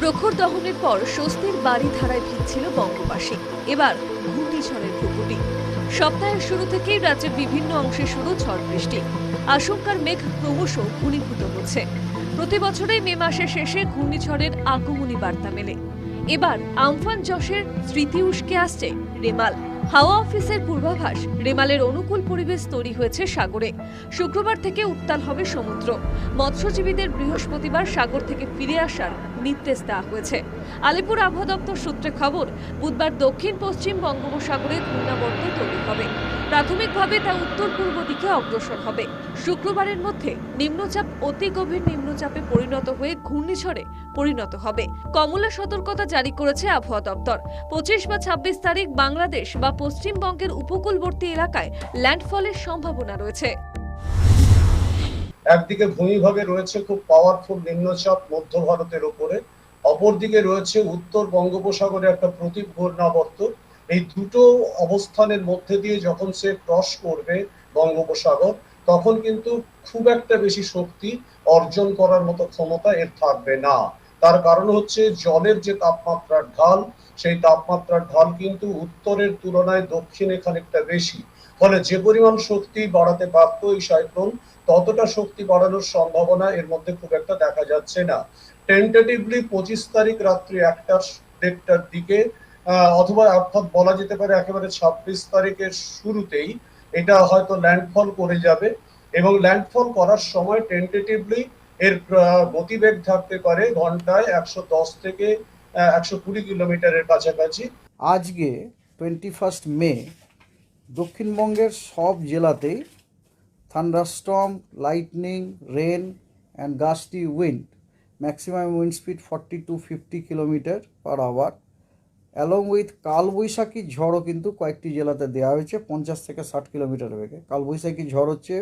প্রখর দহনের পর স্বস্তির বাড়ি ধারায় ভিড়ছিল বঙ্গবাসী। এবার ঘূর্ণিঝড়ের ভূপতি সপ্তাহের শুরু থেকেই রাজ্যের বিভিন্ন অংশে শুরু ঝড় বৃষ্টি। আশঙ্কার মেঘ ক্রমশ ঘনীভূত হচ্ছে। প্রতি বছরেই মে মাসের শেষে ঘূর্ণিঝড়ের আগমনী বার্তা মেলে। এবার আমফান যশের স্মৃতি উস্কে আসছে রেমাল। হাওয়া অফিসের পূর্বাভাস, রেমালের অনুকূল পরিবেশ তৈরি হয়েছে সাগরে। শুক্রবার থেকে উত্তাল হবে সমুদ্র। মৎস্যজীবীদের বৃহস্পতিবার সাগর থেকে ফিরে আসার নির্দেশ দেওয়া হয়েছে। আলিপুর আবহাওয়া দপ্তর সূত্রে খবর, বুধবার দক্ষিণ পশ্চিম বঙ্গোপসাগরে ঘূর্ণাবর্ত তৈরি হবে। প্রাথমিকভাবে তা উত্তর পূর্ব দিকে অগ্রসর হবে। শুক্রবারের মধ্যে নিম্নচাপ অতি গভীর নিম্নচাপে পরিণত হয়ে ঘূর্ণিঝড়ে পরিণত হবে। কমলা সতর্কতা জারি করেছে আবহাওয়া দপ্তর। পঁচিশ বা ছাব্বিশ তারিখ বাংলাদেশ বা পশ্চিমবঙ্গের উপকূলবর্তী এলাকায় ল্যান্ডফলের সম্ভাবনা রয়েছে। একদিকে ভূমিভাগে রয়েছে খুব পাওয়ারফুল নিম্নচাপ মধ্য ভারতের ওপরে, অপরদিকে রয়েছে উত্তর বঙ্গোপসাগরে একটা প্রতীপ ঘূর্ণাবর্ত। এই দুটো অবস্থানের মধ্যে দিয়ে যখন সে ক্রস করবে বঙ্গোপসাগর, তখন কিন্তু খুব একটা বেশি শক্তি অর্জন করার মতো ক্ষমতা এর থাকবে না। তার কারণ হচ্ছে জলের যে তাপমাত্রার ঢাল, সেই তাপমাত্রার ঢাল কিন্তু উত্তরের তুলনায় দক্ষিণে খানিকটা বেশি। ফলে যে পরিমাণ শক্তি বাড়াতে পারতো এই সাইক্লোন, ততটা শক্তি বাড়ানোর সম্ভাবনা এর মধ্যে খুব একটা দেখা যাচ্ছে না। টেন্টেটিভলি পঁচিশ তারিখ রাত্রি একটা দেড়টার দিকে অথবা অর্থাৎ বলা যেতে পারে একেবারে ছাব্বিশ তারিখের শুরুতেই এটা হয়তো ল্যান্ডফল করে যাবে। এবং ল্যান্ডফল করার সময় টেন্টেটিভলি এর গতিবেগ থাকতে পারে ঘন্টায় একশো দশ থেকে একশো কুড়ি কিলোমিটারের কাছাকাছি। আজকে টোয়েন্টি ফার্স্ট মে, দক্ষিণবঙ্গের সব জেলাতেই thunderstorm lightning rain and gusty wind maximum wind speed forty to fifty kilometre per hour along with কালবৈশাখী ঝড়ও কিন্তু কয়েকটি জেলাতে দেওয়া হয়েছে, পঞ্চাশ থেকে ষাট কিলোমিটার বেগে। কালবৈশাখী ঝড় হচ্ছে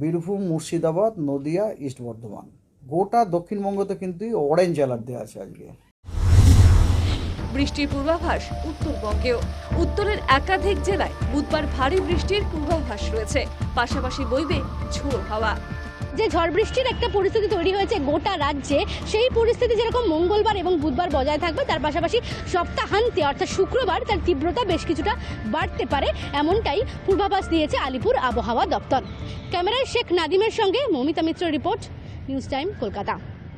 বীরভূম, মুর্শিদাবাদ, নদিয়া, ইস্ট বর্ধমান। গোটা দক্ষিণবঙ্গতে কিন্তু অরেঞ্জ অ্যালার্ট দেওয়া আছে আজকে। বৃষ্টির পূর্বাভাস উত্তরবঙ্গেও। উত্তরের একাধিক জেলায় বুধবার ভারী বৃষ্টির পূর্বাভাস রয়েছে। পাশাপাশি বইবে ঝোড় হাওয়া। যে ঝড় বৃষ্টির একটা পরিস্থিতি তৈরি হয়েছে গোটা রাজ্যে, সেই পরিস্থিতি যেরকম মঙ্গলবার এবং বুধবার বজায় থাকবে, তার পাশাপাশি সপ্তাহান্তে, অর্থাৎ শুক্রবার, তার তীব্রতা বেশ কিছুটা বাড়তে পারে, এমনটাই পূর্বাভাস দিয়েছে আলিপুর আবহাওয়া দপ্তর। ক্যামেরায় শেখ নাদিমের সঙ্গে Mamita Mitra report, news time, Kolkata.